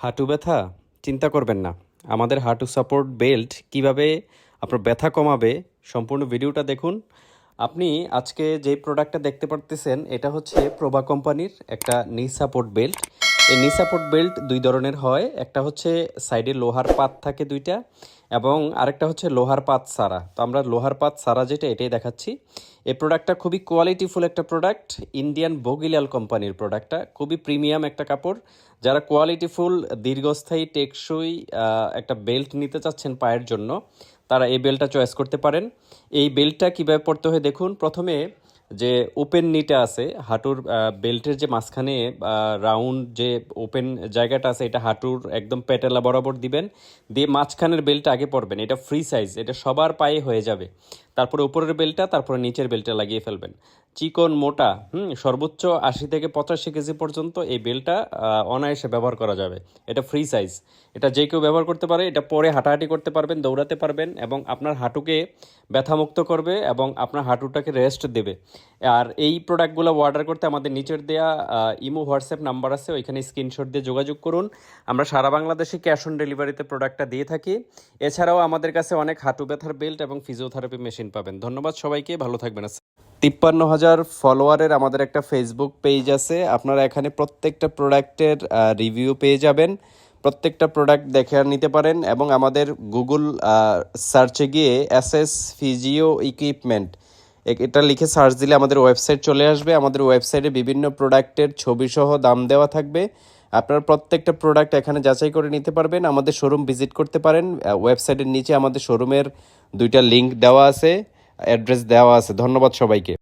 হাঁটু ব্যথা, চিন্তা করবেন না। আমাদের হাঁটু সাপোর্ট বেল্ট কীভাবে আপনার ব্যথা কমাবে, সম্পূর্ণ ভিডিওটা দেখুন। আপনি আজকে যে প্রোডাক্টটা দেখতে পারতেছেন, এটা হচ্ছে প্রভা কোম্পানির একটা নি সাপোর্ট বেল্ট এই নি সাপোর্ট বেল্ট দুই ধরনের হয়। একটা হচ্ছে সাইডে লোহার পাত থাকে দুইটা এবং আরেকটা হচ্ছে লোহার পাত সারা। তো আমরা লোহার পাত সারা যেটা, এটাই দেখাচ্ছি। এই প্রোডাক্টটা খুবই কোয়ালিটিফুল একটা প্রোডাক্ট ইন্ডিয়ান বগিলাল কোম্পানির প্রোডাক্টটা খুবই প্রিমিয়াম একটা কাপড়। যারা কোয়ালিটিফুল দীর্ঘস্থায়ী, টেকসই একটা বেল্ট নিতে চাচ্ছেন পায়ের জন্য, তারা এই বেল্টটা চয়েস করতে পারেন। এই বেল্টটা কীভাবে পড়তে হয় দেখুন। প্রথমে যে ওপেন নিটা আছে, হাঁটুর বেল্টের যে মাঝখানে রাউন্ড যে ওপেন জায়গাটা আছে, এটা হাঁটুর একদম পেটেলা বরাবর দিবেন। দিয়ে মাঝখানের বেল্ট আগে পরবেন। এটা ফ্রি সাইজ এটা সবার পায়ে হয়ে যাবে। তারপরে উপরের বেলটা তারপরে নিচের বেলটা লাগিয়ে ফেলবেন। চিকন মোটা হুম সর্বোচ্চ আশি থেকে পঁচাশি কেজি পর্যন্ত এই বেল্টটা আহ, অনায়াসে ব্যবহার করা যাবে। এটা ফ্রি সাইজ এটা যে কেউ ব্যবহার করতে পারে এটা পরে হাঁটাহাঁটি করতে পারবেন দৌড়াতে পারবেন এবং আপনার হাঁটুকে ব্যথামুক্ত করবে এবং আপনার হাঁটুটাকে রেস্ট দেবে। আর এই প্রোডাক্টগুলো অর্ডার করতে আমাদের নিচের দেয়া ইমো হোয়াটসঅ্যাপ নাম্বার আছে ওইখানে স্ক্রিনশট দিয়ে যোগাযোগ করুন। আমরা সারা বাংলাদেশে ক্যাশ অন ডেলিভারিতে প্রোডাক্টটা দিয়ে থাকি। এছাড়াও আমাদের কাছে অনেক হাঁটু ব্যথার বেল্ট এবং ফিজিওথেরাপি মেশিন পাবেন। ধন্যবাদ সবাইকে, ভালো থাকবেন তিপ্পান্ন হাজার ফলোয়ারের আমাদের একটা ফেসবুক পেজ আছে, আপনারা এখানে প্রত্যেকটা প্রোডাক্টের রিভিউ পেয়ে যাবেন। প্রত্যেকটা প্রোডাক্ট দেখে নিতে পারেন এবং আমাদের গুগল সার্চে গিয়ে এস এস ফিজিও ইকুইপমেন্ট এটা লিখে সার্চ দিলে আমাদের ওয়েবসাইট চলে আসবে। আমাদের ওয়েবসাইটে বিভিন্ন প্রোডাক্টের ছবি সহ দাম দেওয়া থাকবে। আপনারা প্রত্যেকটা প্রোডাক্ট এখানে যাচাই করে নিতে পারবেন, আমাদের শোরুম ভিজিট করতে পারেন ওয়েবসাইটের নিচে আমাদের শোরুমের দুইটা লিঙ্ক দেওয়া আছে অ্যাড্রেস দেওয়া আছে। ধন্যবাদ সবাইকে।